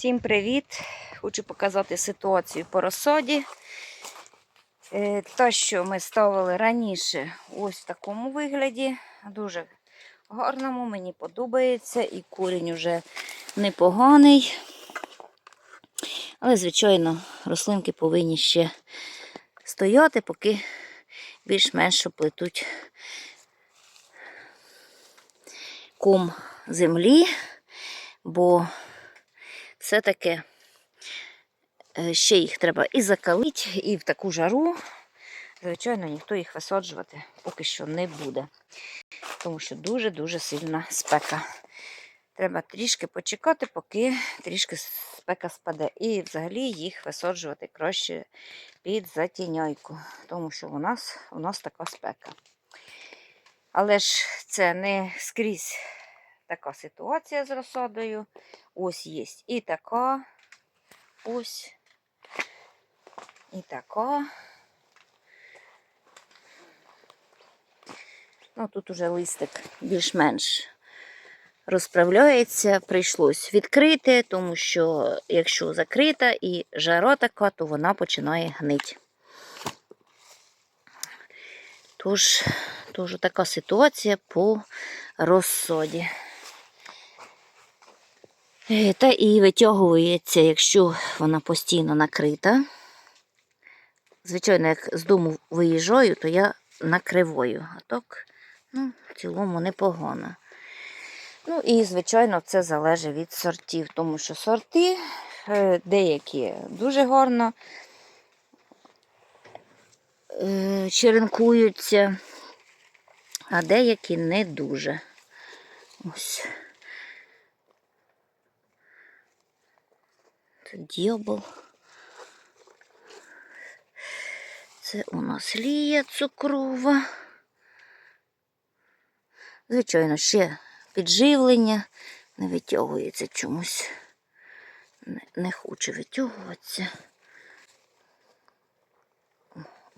Всім привіт! Хочу показати ситуацію по розсаді. Е, Та, що ми ставили раніше, ось в такому вигляді. Дуже гарному, мені подобається, і корінь вже непоганий. Але, звичайно, рослинки повинні ще стояти, поки більш-менш оплетуть ком землі, бо все-таки е, ще їх треба і закалити, і в таку жару. Звичайно, ніхто їх висаджувати поки що не буде, тому що дуже-дуже сильна спека. Треба трішки почекати, поки трішки спека спаде. І взагалі їх висаджувати краще під затіняйку, тому що у нас, у нас така спека. Але ж це не скрізь така ситуація з розсадою. Ось є і така, ось, і така. Ну, тут уже листик більш-менш розправляється. Прийшлось відкрити, тому що якщо закрита і жара така, то вона починає гнити. Тож, тож така ситуація по розсаді. Е, Та і витягується, якщо вона постійно накрита. Звичайно, як з дому виїжджаю, то я накриваю. А так, ну, в цілому непогано. Ну і, звичайно, це залежить від сортів, тому що сорти е, деякі дуже гарно е, черенкуються, а деякі не дуже. Ось. Дьобол. Це у нас лія цукрова. Звичайно, ще підживлення не витягується чомусь. Не, не хоче витягуватися.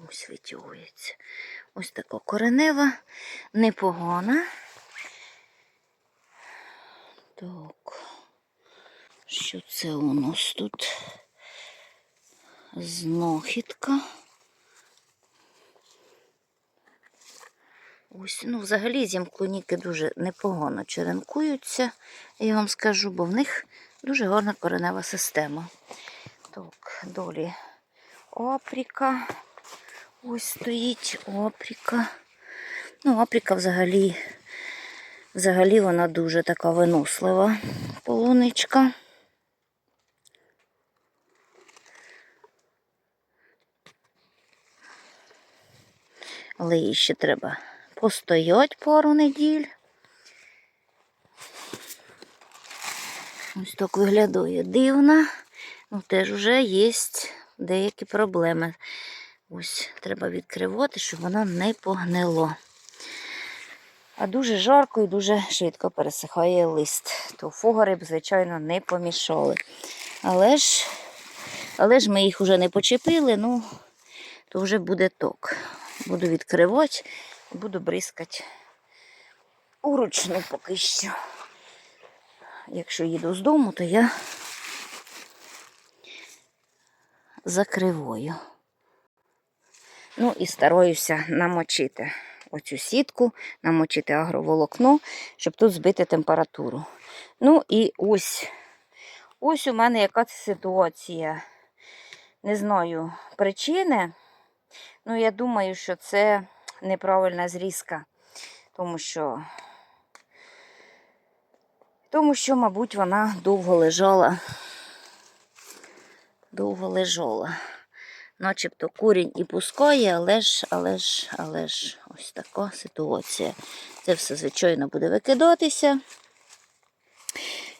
Ось витягується. Ось така коренева, непогана. Так. Що це у нас тут? Знахідка. Ось, ну, взагалі зімклоніки дуже непогано черенкуються, я вам скажу, бо в них дуже гарна коренева система. Так, долі опріка. Ось стоїть опріка. Ну, опріка взагалі, взагалі вона дуже така винослива полуничка. Але їй ще треба постоять пару неділь. Ось так виглядає дивно. Ну, теж вже є деякі проблеми. Ось треба відкривати, щоб воно не погнило. А дуже жарко і дуже швидко пересихає лист. То фугари б, звичайно, не помішали. Але ж, але ж ми їх вже не почепили, ну, то вже буде ток. Буду відкривати і буду бризкати уручну поки що. Якщо їду з дому, то я закриваю. Ну і стараюся намочити оцю сітку, намочити агроволокно, щоб тут збити температуру. Ну і ось, ось у мене яка ситуація. Не знаю причини. Ну, я думаю, що це неправильна зрізка, тому що, тому що, мабуть, вона довго лежала, довго лежала. Начебто курінь і пускає, але ж, але ж, але ж, ось така ситуація. Це все, звичайно, буде викидатися,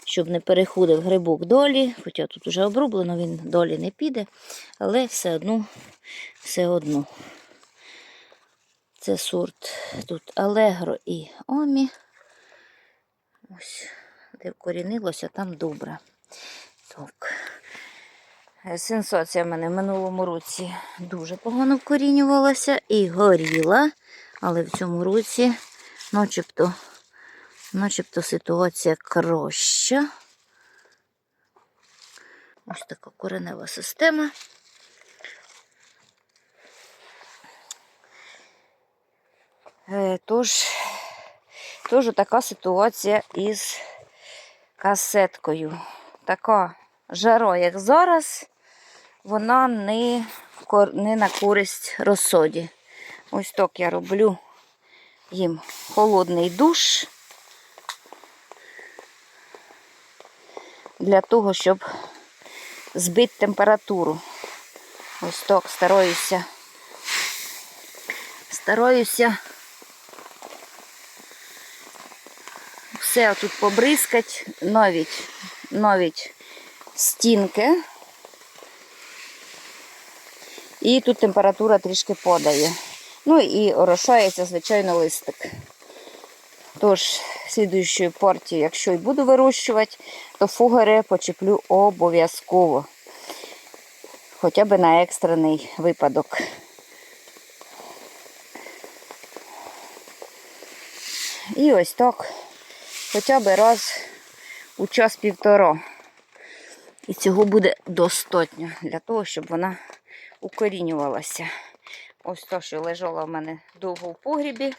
щоб не переходив грибок долі, хоча тут вже обрублено, він долі не піде, але все одно, все одно. Це сорт тут Алегро і Омі. Ось, де вкорінилося, там добре. Так. Сенсація в мене в минулому році дуже погано вкорінювалася і горіла, але в цьому році начебто, начебто ситуація краща. Ось така коренева система. Тож, тож така ситуація із касеткою. Така жара, як зараз, вона не, не на користь розсоді. Ось так я роблю їм холодний душ для того, щоб збити температуру. Ось так стараюся. Стараюся все тут побризкать, навіть, навіть стінки. І тут температура трішки падає. Ну і орошається, звичайно, листик. Тож, слідуючою партією, якщо й буду вирощувати, то фугари почеплю обов'язково. Хоча б на екстрений випадок. І ось так, хоча б раз у час півтора. І цього буде достатньо для того, щоб вона укорінювалася. Ось то, що лежала в мене довго в погрібі.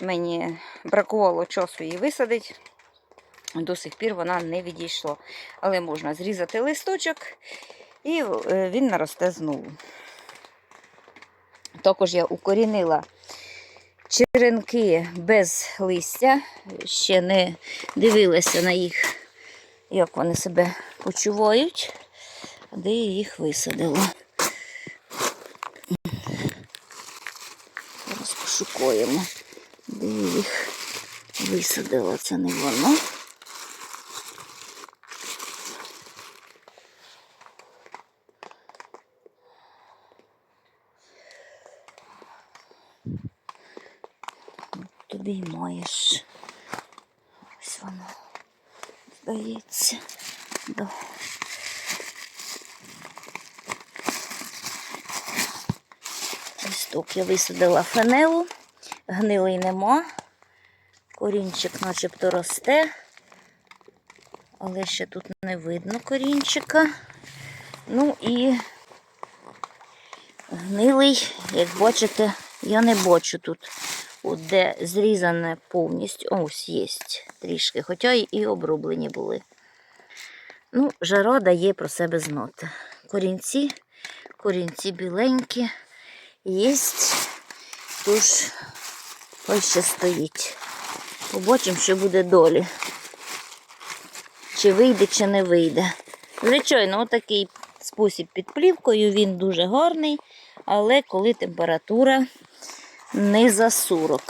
Мені бракувало часу її висадити. До сих пір вона не відійшла. Але можна зрізати листочок і е, він наросте знову. Також я укорінила черенки без листя. Ще не дивилася на їх, як вони себе почувають, де я їх висадила. Зараз пошукуємо, де я їх висадила. Це не воно. Туди й маєш. Ось воно. Здається. Да. Ось так я висадила фенелу, гнилий нема, корінчик начебто росте, але ще тут не видно корінчика. Ну і гнилий, як бачите, я не бачу тут, от де зрізане повністю. Ось є трішки, хоча і- і обрублені були. Ну, жара дає про себе знати. Корінці, корінці біленькі. Єсть. Тож, ось ще стоїть. Побачимо, що буде долі. Чи вийде, чи не вийде. Звичайно, отакий спосіб під плівкою, він дуже гарний, але коли температура не за 40.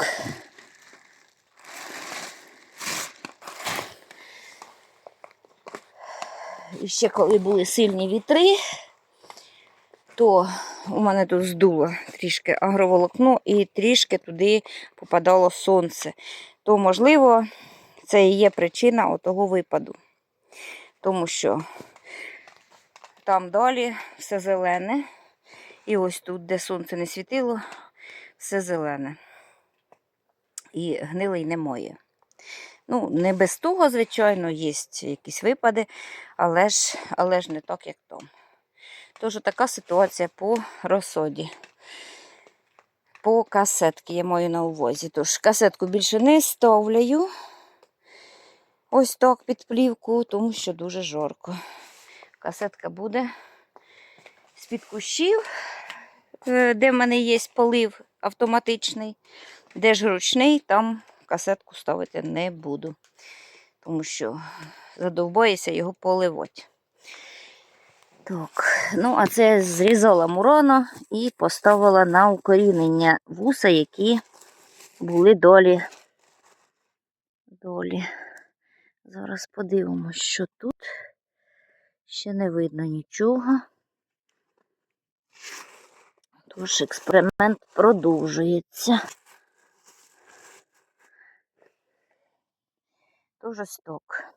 І ще коли були сильні вітри, то у мене тут здуло трішки агроволокно і трішки туди попадало сонце. То, можливо, це і є причина отого випаду. Тому що там далі все зелене. І ось тут, де сонце не світило, все зелене. І гнилий немає. Ну, не без того, звичайно, є якісь випади, але ж, але ж не так, як там. Тож така ситуація по розсоді. По касетки я маю на увазі. Тож касетку більше не ставляю. Ось так під плівку, тому що дуже жарко. Касетка буде з-під кущів, де в мене є полив автоматичний, де ж ручний, там касетку ставити не буду. Тому що задовбаюся його поливати. Так, ну а це зрізала мурона і поставила на укорінення вуса, які були долі. Долі. Зараз подивимось, що тут. Ще не видно нічого. Тож експеримент продовжується. Тож ось так.